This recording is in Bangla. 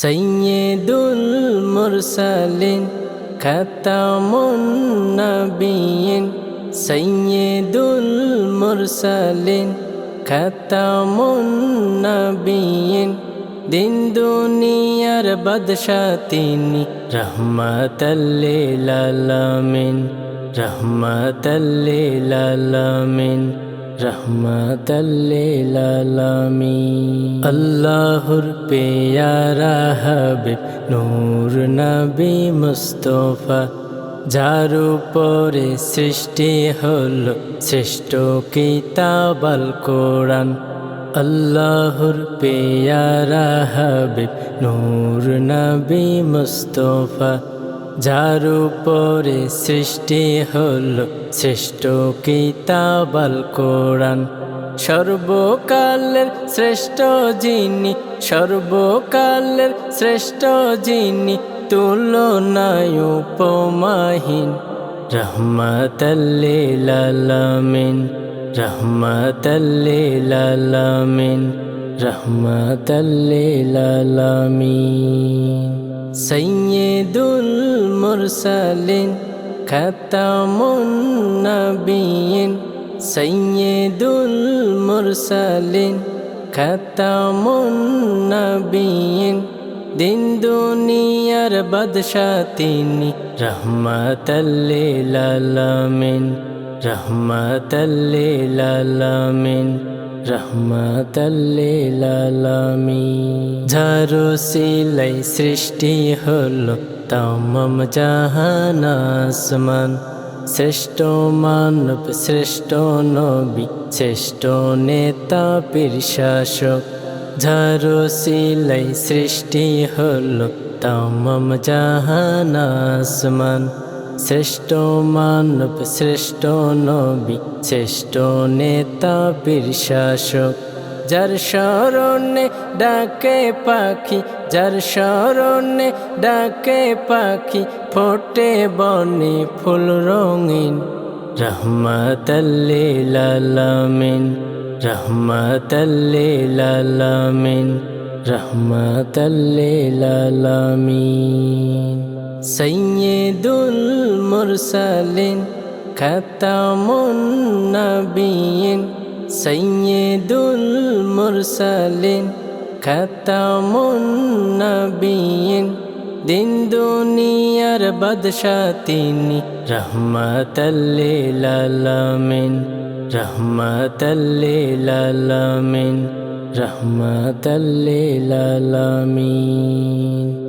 সৈয়দুল মুরসালিন, খতামুন নবিয়িন সৈয়দুল মুরসালিন, খতামুন নবিয়িন দিন দুনিয়ার বাদশাহ তিনি রহমাতাল্লিল আলামিন রহমাতাল্লিল আলামিন। রহমাতাল্লিল আলামিন আল্লাহর পেয়ারা হাবিব, নূর নবী মুস্তফা, যার উপরে সৃষ্টি হল শ্রেষ্ঠ কিতাব আল কোরআন আল্লাহর পেয়ারা হাবিব, নূর মুস্তফা যার উপরে সৃষ্টি হল শ্রেষ্ঠ কিতাব আল কোরআন। সর্বকালের শ্রেষ্ঠ যিনি, সর্বকালের শ্রেষ্ঠ যিনি, তুলনায় উপমাহীন। রহমাতাল্লিল আলামিন রহমাতাল্লিল আলামিন, রহমাতাল্লিল সৈয়দুল মুরসালিন খতামুন নবিয়িন সৈয়দুল মুরসালিন খতামুন নবিয়িন দিন দুনিয়ার বাদশাহ তিনি রহমাতাল্লিল আলামিন রহমাতাল্লিল আলামিন রহমাতাল্লিল আলামিন ঝারো সিলাই সৃষ্টি হলো তমম জাহান আসমান, শ্রেষ্ঠ মানব, শ্রেষ্ঠ নবী, শ্রেষ্ঠ নেতা, পীর শাসক সিলাই সৃষ্টি হলো তমম জাহান আসমান, শ্রেষ্ঠ মানব, শ্রেষ্ঠ নবী, শ্রেষ্ঠ নেতা বীর যার স্মরণে ডাকে পাখি, যার স্মরণে ডাকে পাখি, ফোটে বনে ফুল রঙিন। রহমাতাল্লিল আলামিন রহমাতাল্লিল আলামিন রহমাতাল্লিল আলামিন। সৈয়দুল মুরসালিন, খতামুন নবিয়িন সৈয়দুল মুরসালিন খতামুন নবিয়িন দিন দুনিয়ার বাদশাহ তিনি রহমাতাল্লিল আলামিন রহমাতাল্লিল আলামিন রহমাতাল্লিল আলামিন।